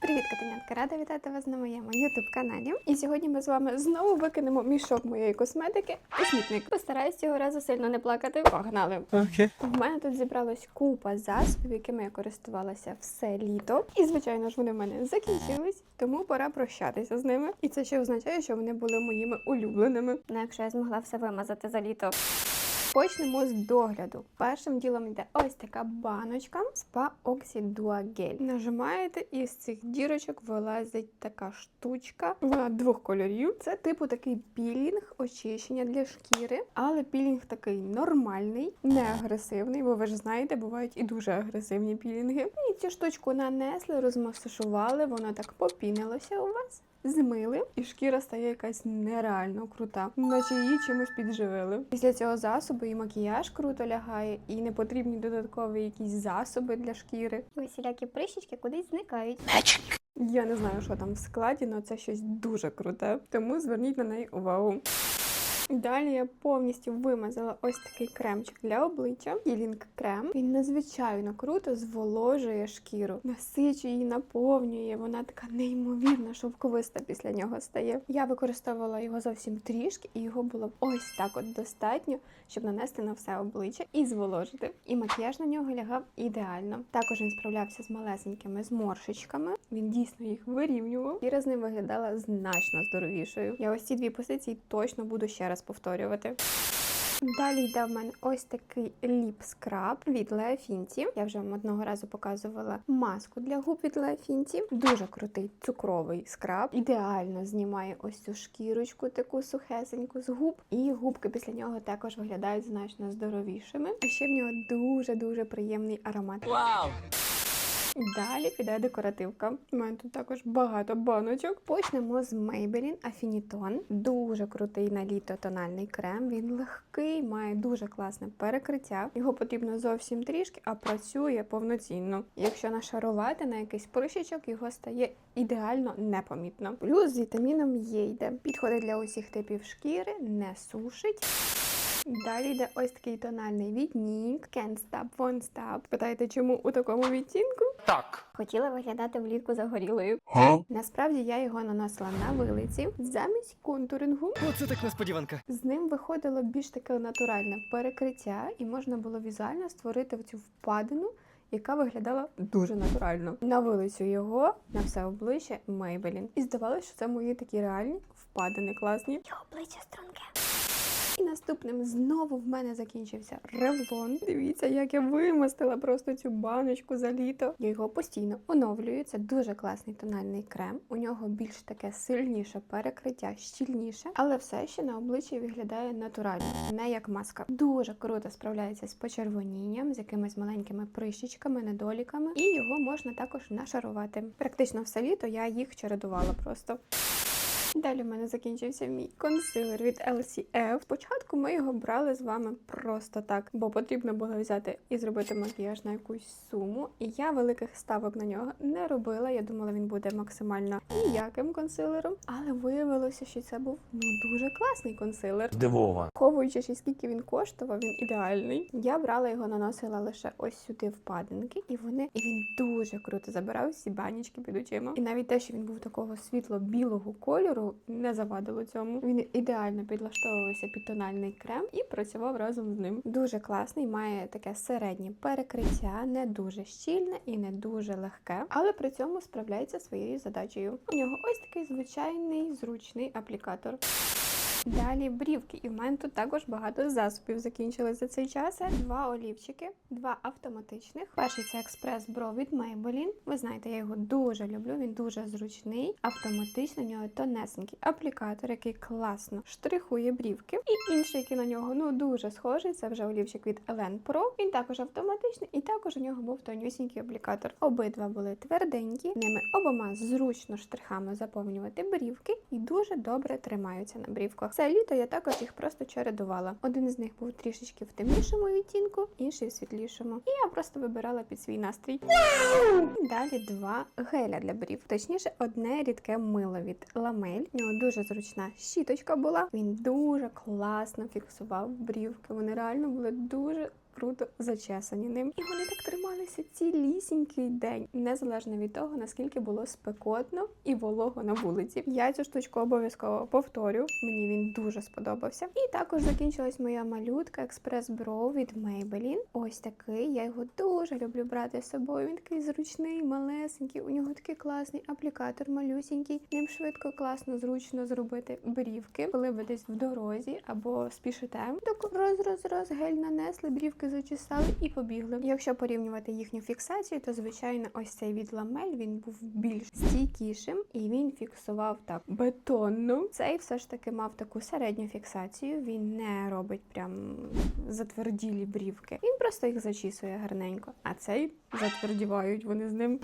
Привіт, Катенятка! Рада вітати вас на моєму youtube каналі. І сьогодні ми з вами знову викинемо мішок моєї косметики у смітник. Постараюсь цього разу сильно не плакати. Погнали! Окей. В мене тут зібралась купа засобів, якими я користувалася все літо. І, звичайно ж, вони в мене закінчились, тому пора прощатися з ними. І це ще означає, що вони були моїми улюбленими. Ну, якщо я змогла все вимазати за літо. Почнемо з догляду. Першим ділом йде ось така баночка Dua Gel. Нажимаєте, і з цих дірочок вилазить така штучка. Вона двох кольорів. Це типу такий пілінг, очищення для шкіри, але пілінг такий нормальний, не агресивний, бо ви ж знаєте, бувають і дуже агресивні пілінги. І цю штучку нанесли, розмасажували, воно так попінилося у вас. Змили, і шкіра стає якась нереально крута, наче її чимось підживили. Після цього засобу і макіяж круто лягає, і не потрібні додаткові якісь засоби для шкіри. Усілякі прищечки кудись зникають. Я не знаю, що там в складі, але це щось дуже круте. Тому зверніть на неї увагу. Далі я повністю вимазала ось такий кремчик для обличчя. Пілінг крем. Він надзвичайно круто зволожує шкіру, насичує її, наповнює. Вона така неймовірна, шовковиста після нього стає. Я використовувала його зовсім трішки, і його було ось так от достатньо, щоб нанести на все обличчя і зволожити. І макіяж на нього лягав ідеально. Також він справлявся з малесенькими зморшечками. Він дійсно їх вирівнював. Шкіра з ним виглядала значно здоровішою. Я ось ці дві позиції точно буду ще раз повторювати. Далі йде в мене ось такий ліп-скраб від Леофінті. Я вже вам одного разу показувала маску для губ від Леофінті. Дуже крутий цукровий скраб. Ідеально знімає ось цю шкірочку, таку сухесеньку з губ. І губки після нього також виглядають значно здоровішими. А ще в нього дуже-дуже приємний аромат. Вау! Далі піде декоративка. У мене тут також багато баночок. Почнемо з Maybelline Affiniton. Дуже крутий на літо тональний крем. Він легкий, має дуже класне перекриття. Його потрібно зовсім трішки, а працює повноцінно. Якщо нашарувати на якийсь прищичок, його стає ідеально непомітно. Плюс з вітаміном Є йде. Підходить для усіх типів шкіри, не сушить. Далі йде ось такий тональний відтінок Can't Stop, Won't Stop. Питаєте, чому у такому відтінку? Так. Хотіла виглядати влітку загорілою. Га? Насправді я його наносила на вилиці замість контурингу. Оце так несподіванка. З ним виходило більш таке натуральне перекриття, і можна було візуально створити цю впадину. Яка виглядала дуже натурально. На вилицю його на все обличчя Maybelline. І здавалося, що це мої такі реальні впадини класні. Його обличчя струнке. І наступним знову в мене закінчився ревлон. Дивіться, як я вимастила просто цю баночку за літо. Я його постійно оновлюю. Це дуже класний тональний крем. У нього більш таке сильніше перекриття, щільніше, але все ще на обличчі виглядає натурально, не як маска. Дуже круто справляється з почервонінням, з якимись маленькими прищичками, недоліками, і його можна також нашарувати. Практично все літо я їх чередувала просто. Далі в мене закінчився мій консилер від LCF. Спочатку ми його брали з вами просто так, бо потрібно було взяти і зробити макіяж на якусь суму. І я великих ставок на нього не робила. Я думала, він буде максимально ніяким консилером, але виявилося, що це був ну дуже класний консилер. Здивована. Враховуючи, ще скільки він коштував, він ідеальний. Я брала його, наносила лише ось сюди впадинки, і вони і він дуже круто забирав всі банічки під очима. І навіть те, що він був такого світло-білого кольору, не завадило цьому. Він ідеально підлаштовувався під тональний крем і працював разом з ним. Дуже класний, має таке середнє перекриття, не дуже щільне і не дуже легке, але при цьому справляється своєю задачею. У нього ось такий звичайний зручний аплікатор. Далі брівки, і в мене тут також багато засобів закінчилось за цей час. Два олівчики, два автоматичних. Перший це експрес Бро від Maybelline. Ви знаєте, я його дуже люблю. Він дуже зручний, автоматичний. У нього тонесенький аплікатор, який класно штрихує брівки. І інший, який на нього ну дуже схожий. Це вже олівчик від Elen Pro. Він також автоматичний, і також у нього був тонюсінький аплікатор. Обидва були тверденькі. Ними обома зручно штрихами заповнювати брівки і дуже добре тримаються на брівках. Це літо я також їх просто чередувала. Один з них був трішечки в темнішому відтінку, інший в світлішому. І я просто вибирала під свій настрій. Далі два геля для брів. Точніше, одне рідке мило від ламель. У нього дуже зручна щіточка була. Він дуже класно фіксував брівки. Вони реально були дуже круто зачесані ним. І вони так трималися цілісінький день, незалежно від того, наскільки було спекотно і волого на вулиці. Я цю штучку обов'язково повторю. Мені він дуже сподобався. І також закінчилась моя малютка експрес бро від Maybelline. Ось такий. Я його дуже люблю брати з собою. Він такий зручний, малесенький. У нього такий класний аплікатор, малюсінький. Ним швидко, класно, зручно зробити брівки, коли ви десь в дорозі або спішите. Так роз, роз, роз, гель нанесли, брівки зачесали і побігли. Якщо порівнювати їхню фіксацію, то звичайно ось цей від ламель він був більш стійкішим і він фіксував так бетонно. Цей все ж таки мав таку середню фіксацію. Він не робить прям затверділі брівки. Він просто їх зачісує гарненько. А цей затвердівають вони з ним.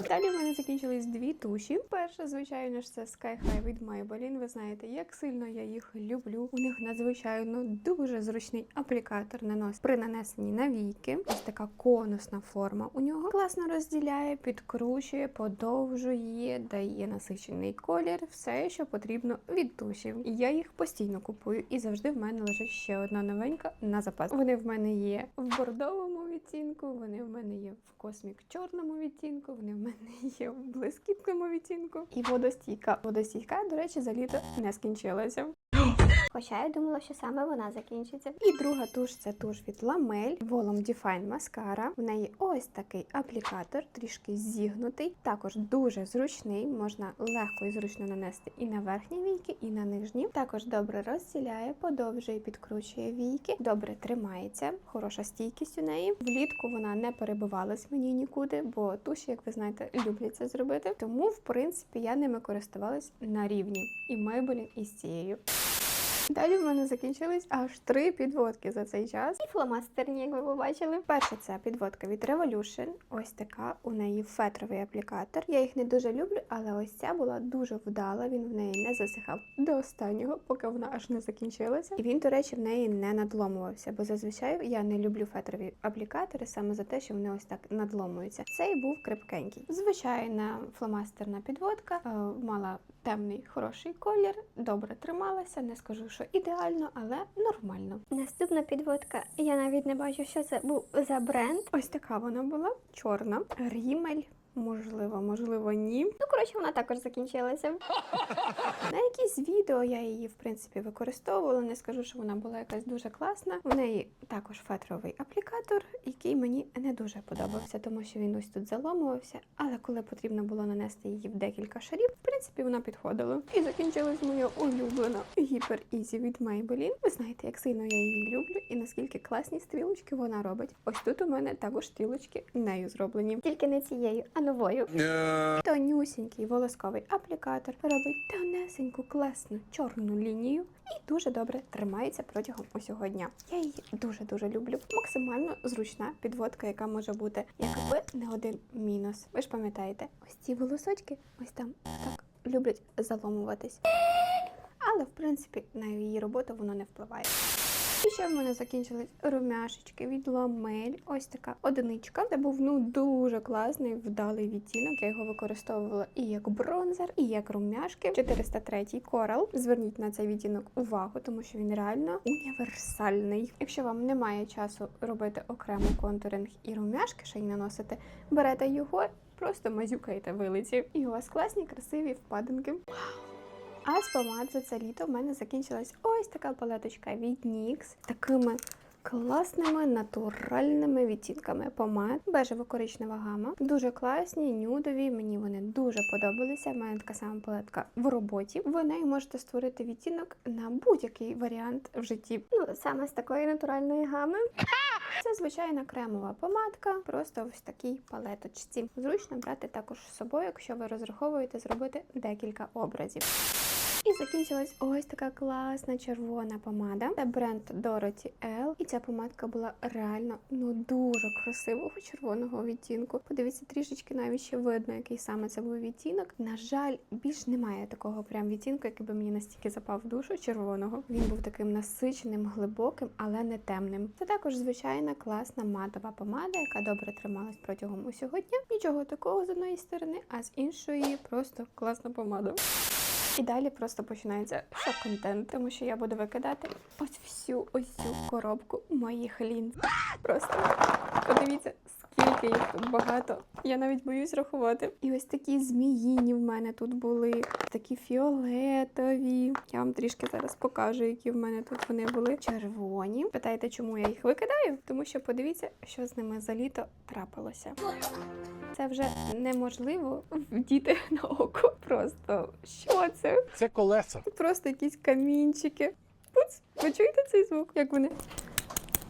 Далі в мене закінчились дві туші. Перша, звичайно ж, це Sky High від Maybelline. Ви знаєте, як сильно я їх люблю. У них надзвичайно дуже зручний аплікатор нанос при нанесенні на війки. Ось така конусна форма у нього. Класно розділяє, підкручує, подовжує, дає насичений колір, все, що потрібно від тушів. Я їх постійно купую, і завжди в мене лежить ще одна новенька на запас. Вони в мене є в бордовому відтінку, вони в мене є в космік чорному відтінку, вони в мене є в блискітному відтінку. І водостійка. Водостійка, до речі, за літо не скінчилася. Хоча я думала, що саме вона закінчиться. І друга туш це туш від Ламель Volume Define Mascara. В неї ось такий аплікатор, трішки зігнутий, також дуже зручний. Можна легко і зручно нанести і на верхні війки, і на нижні. Також добре розділяє, подовжує, підкручує війки, добре тримається, хороша стійкість у неї. Влітку вона не перебивалась мені нікуди, бо туші, як ви знаєте, люблять це зробити. Тому, в принципі, я ними користувалась на рівні і Maybelline, і з цією. Далі в мене закінчились аж три підводки за цей час. І фломастерні, як ви побачили. Перша це підводка від Revolution. Ось така. У неї фетровий аплікатор. Я їх не дуже люблю, але ось ця була дуже вдала. Він в неї не засихав до останнього, поки вона аж не закінчилася. І він, до речі, в неї не надломувався, бо зазвичай я не люблю фетрові аплікатори саме за те, що вони ось так надломуються. Цей був крепкенький. Звичайна фломастерна підводка е, мала темний хороший колір, добре трималася. Не скажу, що ідеально, але нормально. Наступна підводка. Я навіть не бачу, що це був за бренд. Ось така вона була чорна. Рімель. Можливо, можливо, ні. Ну, коротше, вона також закінчилася. На якісь відео я її, в принципі, використовувала. Не скажу, що вона була якась дуже класна. У неї також фетровий аплікатор, який мені не дуже подобався, тому що він ось тут заломувався. Але коли потрібно було нанести її в декілька шарів, в принципі, вона підходила. І закінчилась моя улюблена Hyper Easy від Maybelline. Ви знаєте, як сильно я її люблю і наскільки класні стрілочки вона робить. Ось тут у мене також стрілочки нею зроблені. Тільки не цією, а новою. Тонюсінький волосковий аплікатор робить тонесеньку класну чорну лінію і дуже добре тримається протягом усього дня. Я її дуже дуже люблю. Максимально зручна підводка, яка може бути якби не один мінус. Ви ж пам'ятаєте, ось ці волосочки, ось там так люблять заломуватись. Але в принципі на її роботу воно не впливає. І ще в мене закінчились румяшечки від ламель. Ось така одиничка. Це був ну дуже класний вдалий відтінок. Я його використовувала і як бронзер, і як румяшки. 403 корал. Зверніть на цей відтінок увагу, тому що він реально універсальний. Якщо вам немає часу робити окремо контуринг і румяшки, ще й наносити, берете його. Просто мазюкаєте вилиці. І у вас класні, красиві впадинки. А з помад за це літо в мене закінчилась ось така палеточка від NYX такими класними натуральними відтінками помад. Бежево-коричнева гама. Дуже класні, нюдові. Мені вони дуже подобалися. У мене така сама палетка в роботі. Ви нею можете створити відтінок на будь-який варіант в житті. Ну, саме з такої натуральної гами. Це звичайна кремова помадка, просто ось такій палеточці. Зручно брати також з собою, якщо ви розраховуєте зробити декілька образів. І закінчилась ось така класна червона помада. Це бренд Dorothy L. І ця помадка була реально ну дуже красивого червоного відтінку. Подивіться, трішечки навіть ще видно, який саме це був відтінок. На жаль, більш немає такого прям відтінку, який би мені настільки запав в душу червоного. Він був таким насиченим, глибоким, але не темним. Це також звичайна класна матова помада, яка добре трималась протягом усього дня. Нічого такого з одної сторони, а з іншої просто класна помада. І далі просто починається шок-контент, тому що я буду викидати ось всю ось коробку моїх лінз. Просто подивіться, скільки їх тут багато. Я навіть боюсь рахувати. І ось такі зміїні в мене тут були, такі фіолетові. Я вам трішки зараз покажу, які в мене тут вони були. Червоні. Питаєте, чому я їх викидаю? Тому що подивіться, що з ними за літо трапилося. Це вже неможливо вдіти на око. Просто що це? Це колеса. Просто якісь камінчики. Пуц! Ви чуєте цей звук? Як вони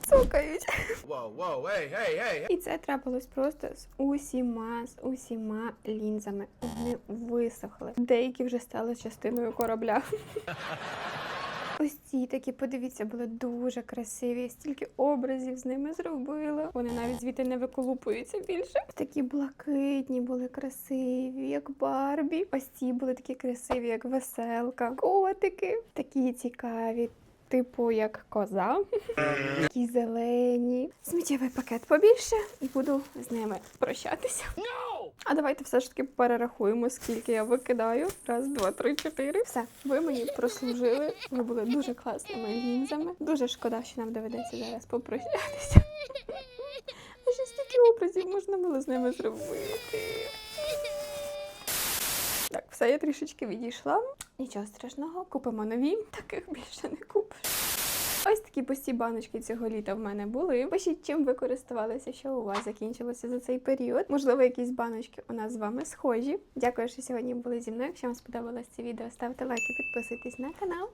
цокають? Whoa, whoa, hey, hey, hey. І це трапилось просто з усіма, з усіма лінзами. Вони висохли. Деякі вже стали частиною корабля. Ось ці такі, подивіться, були дуже красиві. Стільки образів з ними зробила. Вони навіть звідти не виколупуються більше. Такі блакитні були красиві, як Барбі. Ось ці були такі красиві, як веселка. Котики такі цікаві. Типу як коза, такі зелені. Сміттєвий пакет побільше і буду з ними прощатися. А давайте все ж таки перерахуємо, скільки я викидаю. Раз, два, три, чотири. Все, ви мені прослужили. Ви були дуже класними лінзами. Дуже шкода, що нам доведеться зараз попрощатися. А ще стільки образів можна було з ними зробити. Все, я трішечки відійшла. Нічого страшного, купимо нові, таких більше не купиш. Ось такі пусті баночки цього літа в мене були. Пишіть, чим ви користувалися, що у вас закінчилося за цей період. Можливо, якісь баночки у нас з вами схожі. Дякую, що сьогодні були зі мною. Якщо вам сподобалось це відео, ставте лайк і підписуйтесь на канал.